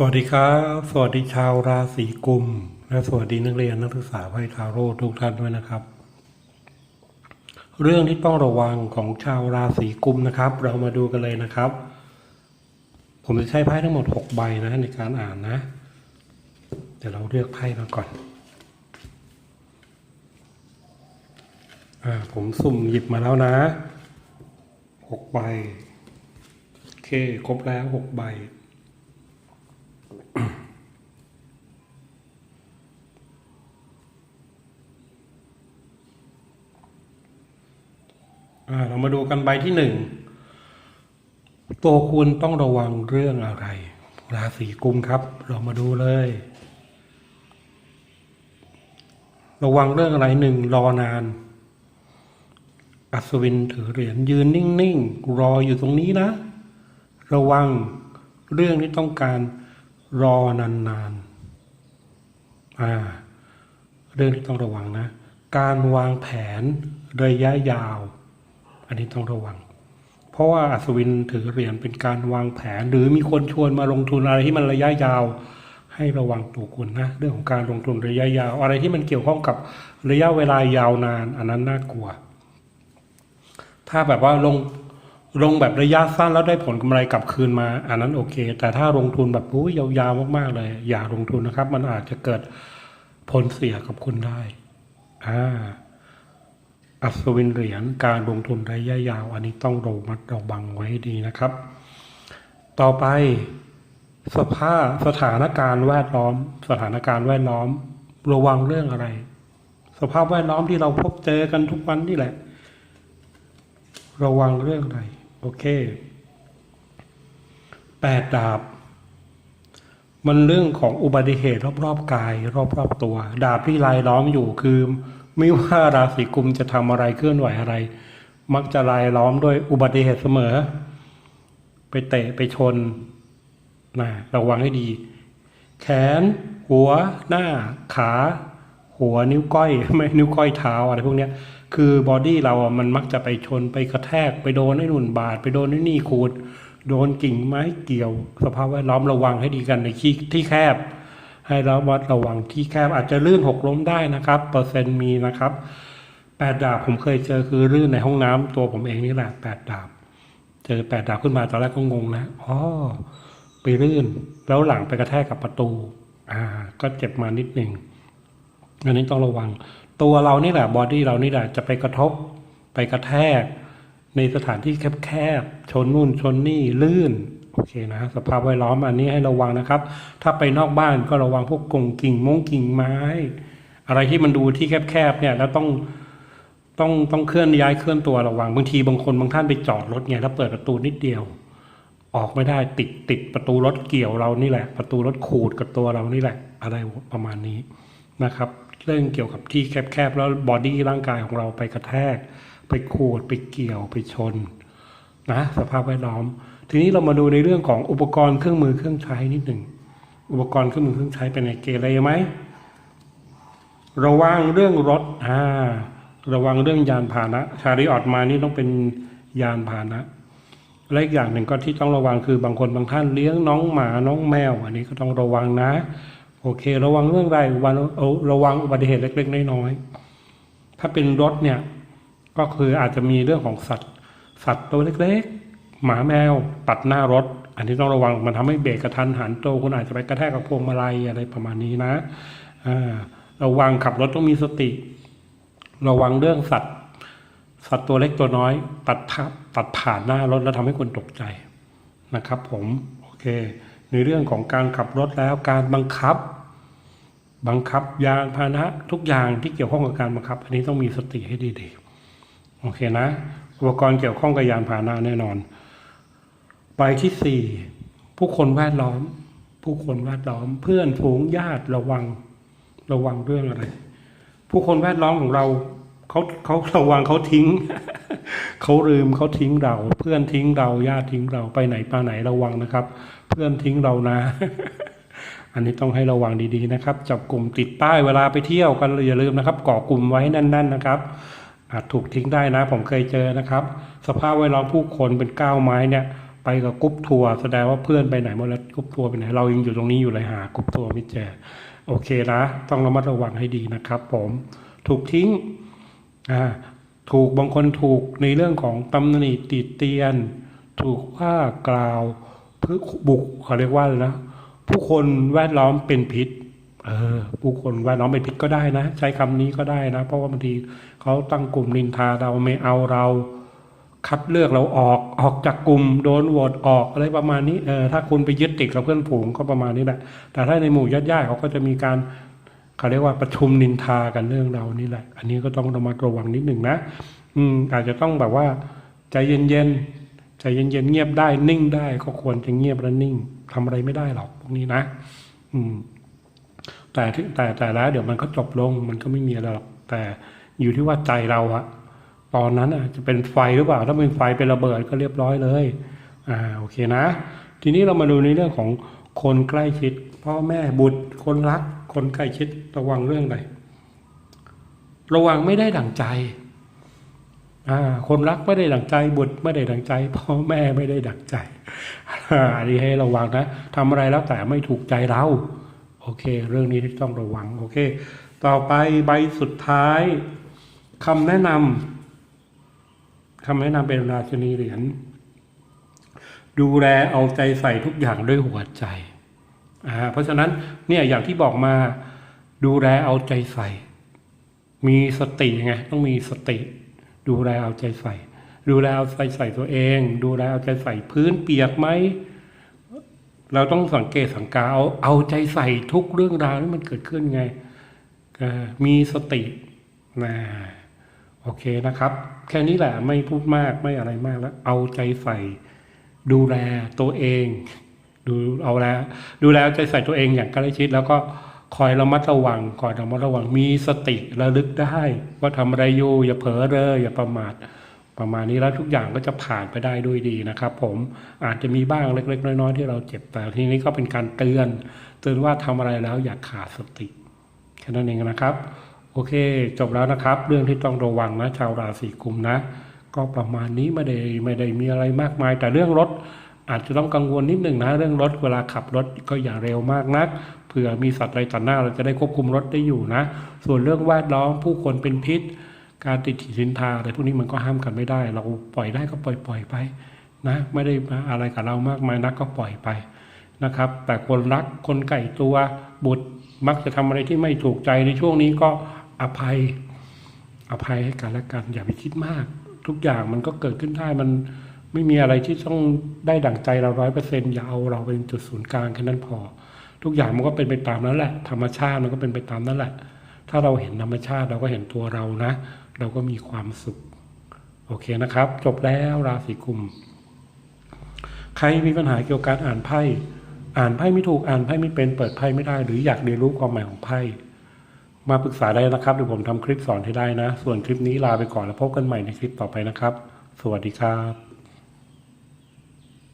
สวัสดีครับสวัสดีชาวราศีกุม และสวัสดีนักเรียนนักศึกษาไพ่ทาโร่ทุกท่านด้วยนะครับ เรื่องที่ต้องระวังของชาวราศีกุมนะครับ เรามาดูกันเลยนะครับ ผมจะใช้ไพ่ทั้งหมด 6 ใบนะในการอ่านนะ เดี๋ยวเราเลือกไพ่มาก่อนอ่าผมสุ่มหยิบมาแล้วนะ 6 ใบ โอเค ครบแล้ว 6 ใบ เรามาดูกันใบที่หนึ่งตัวคุณต้องระวังเรื่องอะไร ราศีกุมครับ เรามาดูเลย ระวังเรื่องอะไรหนึ่งรอนาน อัศวินถือเหรียญยืนนิ่ง ๆ รออยู่ตรงนี้นะ ระวังเรื่องที่ต้องการ รอนานๆอ่าเรื่องที่ต้องระวังนะ การวางแผนระยะยาว อันนี้ต้องระวัง เพราะว่าอัศวินถือเหรียญเป็นการวางแผน หรือมีคนชวนมาลงทุนอะไรที่มันระยะยาว ให้ระวังตัวคุณนะ เรื่องของการลงทุนระยะยาว อะไรที่มันเกี่ยวข้องกับระยะเวลายาวนาน อันนั้นน่ากลัว ถ้าแบบว่าลง ลงแบบระยะสั้นแล้วได้ผลกำไรกลับคืนมา อันนั้นโอเค แต่ถ้าลงทุนแบบอุ้ยยาวๆมากๆเลย อย่าลงทุนนะครับ มันอาจจะเกิดผลเสียกับคุณได้อ่าอัศวินเหรียญการลงทุนระยะยาว อันนี้ต้องระมัดระวังไว้ดีนะครับ ต่อไปสภาพสถานการณ์แวดล้อม สถานการณ์แวดล้อม ระวังเรื่องอะไร สภาพแวดล้อมที่เราพบเจอกันทุกวันนี่แหละ ระวังเรื่องอะไร โอเคแปดดาบ มันเรื่องของอุบัติเหตุรอบๆกาย รอบๆตัว ดาบที่ลายล้อมอยู่คือ ไม่ว่าราศีกุมจะทำอะไรเคลื่อนไหวอะไร มักจะลายล้อมด้วยอุบัติเหตุเสมอ ไปเตะไปชนนะระวังให้ดี แขน หัว หน้า ขา หัวนิ้วก้อย ไม่นิ้วก้อยเท้าอะไรพวกเนี้ย คือบอดี้เราอะมันมักจะไปชนไปกระแทกไปโดนไอ้หนุนบาดไปโดนไอ้นี่ขูด โดนกิ่งไม้เกี่ยว สภาพแวดล้อมระวังให้ดีกันในที่ที่แคบ ให้ระมัดระวังที่แคบอาจจะลื่นหกล้มได้นะครับ เปอร์เซ็นต์มีนะครับแปดดาบผมเคยเจอคือลื่นในห้องน้ำตัวผมเองนี่แหละแปดดาบเจอแปดดาบขึ้นมาตอนแรกก็งงนะอ๋อไปลื่น แล้วหลังไปกระแทกกับประตู อ่า ก็เจ็บมานิดหนึ่งอันนี้ต้องระวัง ตัวเรานี่แหละบอดี้เรานี่แหละจะไปกระทบไปกระแทก ในสถานที่แคบๆชนนู่นชนนี่ลื่นโอเคนะสภาพแวดล้อมอันนี้ให้ระวังนะครับ ถ้าไปนอกบ้านก็ระวังพวกกงกิ่งมงกิ่งไม้ อะไรที่มันดูที่แคบๆเนี่ยแล้วต้องต้องต้องเคลื่อนย้ายเคลื่อนตัวระวังบางทีบางคนบางท่านไปจอดรถไงแล้วเปิดประตูนิดเดียว ออกไม่ได้ติดติดประตูรถเกี่ยวเรานี่แหละ ประตูรถขูดกับตัวเรานี่แหละ อะไรประมาณนี้นะครับ เรื่องเกี่ยวกับที่แคบๆแล้วบอดี้ร่างกายของเราไปกระแทก ไปขูดไปเกี่ยวไปชนนะสภาพแวดล้อม ทีนี้เรามาดูในเรื่องของอุปกรณ์เครื่องมือเครื่องใช้นิดหนึ่งอุปกรณ์เครื่องมือเครื่องใช้เป็นไงเกเรไหมระวังเรื่องรถอ่าระวังเรื่องยานพาหนะชาริออตมานี่ต้องเป็นยานพาหนะและอีกอย่างหนึ่งก็ที่ต้องระวังคือบางคนบางท่านเลี้ยงน้องหมาน้องแมว อันนี้ก็ต้องระวังนะ อเค ระวังเรื่องอะไรวันระวังอุบัติเหตุเล็กๆน้อยๆถ้าเป็นรถเนี่ย ก็คืออาจจะมีเรื่องของสัตว์ สัตว์ตัวเล็กๆ หมาแมวตัดหน้ารถ อันนี้ต้องระวังมันทำให้เบรกกระทันหันตัวคุณอาจจะไปกระแทกกับพวงมาลัยอะไรประมาณนี้นะระวังขับรถต้องมีสติ ระวังเรื่องสัตว์ สัตว์ตัวเล็กตัวน้อย ตัดทับตัดผ่านหน้ารถแล้วทำให้คนตกใจนะครับ ผมโอเค ในเรื่องของการขับรถแล้วการบังคับ บังคับยานพาหนะทุกอย่างที่เกี่ยวข้องกับการบังคับ อันนี้ต้องมีสติให้ดีๆ โอเคนะ อุปกรณ์เกี่ยวข้องกับยานพาหนะแน่นอน ไปที่สี่ผู้คนแวดล้อม ผู้คนแวดล้อม เพื่อนฝูงญาติระวังระวังเรื่องอะไร ผู้คนแวดล้อมของเราเขาเขาระวังเขาทิ้งเขาลืมเขาทิ้งเรา เพื่อนทิ้งเราญาติทิ้งเราไปไหนมาไหนระวังนะครับ เพื่อนทิ้งเรานะ อันนี้ต้องให้ระวังดีๆนะครับ จับกลุ่มติดป้ายเวลาไปเที่ยวกันอย่าลืมนะครับก่อกลุ่มไว้แน่น ๆนะครับ อาจถูกทิ้งได้นะ ผมเคยเจอนะครับ สภาพแวดล้อมผู้คนเป็นก้าวไม้เนี่ยไปกับกรุ๊ปทัวร์แสดงว่าเพื่อนไปไหนหมดแล้วกรุ๊ปทัวร์ไปไหนเรายังอยู่ตรงนี้อยู่เลยหากรุ๊ปทัวร์ไม่เจอโอเคนะต้องระมัดระวังให้ดีนะครับ ผมถูกทิ้งอ่าถูกบางคนถูกในเรื่องของตำหนิติเตียน ถูกว่ากล่าวเพื่อบุกเขาเรียกว่าอะไรนะ ผู้คนแวดล้อมเป็นพิษเออผู้คนแวดล้อมเป็นพิษก็ได้นะ ใช้คำนี้ก็ได้นะ เพราะว่าบางทีเขาตั้งกลุ่มนินทาเราไม่เอาเรา คัดเลือกเราออกออกจากกลุ่มโดนโหวตออกอะไรประมาณนี้เออถ้าคุณไปยึดติดกับเพื่อนฝูงก็ประมาณนี้แหละแต่ถ้าในหมู่ญาติๆเขาก็จะมีการเขาเรียกว่าประชุมนินทากันเรื่องเรานี่แหละ อันนี้ก็ต้องระมัดระวังนิดหนึ่งนะ อืมอาจจะต้องแบบว่าใจเย็นๆใจเย็นๆเงียบได้นิ่งได้ก็ควรจะเงียบและนิ่ง ทำอะไรไม่ได้หรอกพวกนี้นะ อืม แต่แต่แต่แล้ว เดี๋ยวมันก็จบลง มันก็ไม่มีอะไรหรอก แต่อยู่ที่ว่าใจเราอะตอนนั้นอะจะเป็นไฟหรือเปล่า ถ้าเป็นไฟเป็นระเบิดก็เรียบร้อยเลย อ่าโอเคนะ ทีนี้เรามาดูในเรื่องของคนใกล้ชิดพ่อแม่บุตร คนรัก คนใกล้ชิดระวังเรื่องอะไรระวังไม่ได้ดั่งใจ คนรักไม่ได้ดั่งใจบุตรไม่ได้ดั่งใจพ่อแม่ไม่ได้ดั่งใจอันนี้ให้ระวังนะทำอะไรแล้วแต่ไม่ถูกใจเราโอเค เรื่องนี้ที่ต้องระวังโอเค ต่อไปใบสุดท้ายคำแนะนำคำแนะนำเป็นราชนีเหรียญดูแลเอาใจใส่ทุกอย่างด้วยหัวใจอ่าเพราะฉะนั้นเนี่ยอย่างที่บอกมาดูแลเอาใจใส่ มีสติไงต้องมีสติ ดูแลเอาใจใส่ ดูแลเอาใจใส่ตัวเอง ดูแลเอาใจใส่พื้นเปียกไหมเราต้องสังเกตสังกาเอาเอาใจใส่ทุกเรื่องราวที่มันเกิดขึ้นไงมีสตินะโอเคนะครับ แค่นี้แหละไม่พูดมากไม่อะไรมากแล้ว เอาใจใส่ ดูแลตัวเอง ดูเอาแล้วดูแลเอาใจใส่ตัวเองอย่างใกล้ชิดแล้วก็ คอยระมัดระวังคอยระมัดระวังมีสติระลึกได้ ว่าทำอะไรอยู่อย่าเผลอเลยอย่าประมาทประมาณนี้แล้วทุกอย่างก็จะผ่านไปได้ด้วยดีนะครับ ผมอาจจะมีบ้างเล็ก ๆ น้อย ๆ ที่เราเจ็บแต่ทีนี้ก็เป็นการเตือน เตือนว่าทำอะไรแล้วอย่าขาดสติแค่นั้นเองนะครับ โอเค จบแล้วนะครับ เรื่องที่ต้องระวังนะ ชาวราศีกุมนะ ก็ประมาณนี้ไม่ได้ไม่ได้มีอะไรมากมาย แต่เรื่องรถอาจจะต้องกังวลนิดหนึ่งนะ เรื่องรถเวลาขับรถก็อย่าเร็วมากนัก เผื่อมีสัตว์อะไรตัดหน้าเราจะได้ควบคุมรถได้อยู่นะ ส่วนเรื่องแวดล้อมผู้คนเป็นพิษ การติดสินทาอะไรพวกนี้มันก็ห้ามกันไม่ได้ เราปล่อยได้ก็ปล่อยปล่อยไปนะไม่ได้มาอะไรกับเรามากมายนักก็ปล่อยไปนะครับ แต่คนรักคนไก่ตัวบุตรมักจะทำอะไรที่ไม่ถูกใจในช่วงนี้ก็อภัยอภัยให้กันและกัน อย่าไปคิดมาก ทุกอย่างมันก็เกิดขึ้นได้มันไม่มีอะไรที่ต้องได้ดั่งใจเราร้อยเปอร์เซ็นต์อย่าเอาเราเป็นจุดศูนย์กลางแค่นั้นพอ ทุกอย่างมันก็เป็นไปตามนั้นแหละ ธรรมชาติมันก็เป็นไปตามนั้นแหละ ถ้าเราเห็นธรรมชาติเราก็เห็นตัวเรานะ เราก็มีความสุข โอเคนะครับ จบแล้วราศีกุม ใครมีปัญหาเกี่ยวกับการอ่านไพ่ อ่านไพ่ไม่ถูกอ่านไพ่ไม่เป็นเปิดไพ่ไม่ได้ หรืออยากเรียนรู้ความหมายของไพ่มาปรึกษาได้นะครับเดี๋ยวผมทำคลิปสอนให้ได้นะ ส่วนคลิปนี้ลาไปก่อนแล้วพบกันใหม่ในคลิปต่อไปนะครับ สวัสดีครับ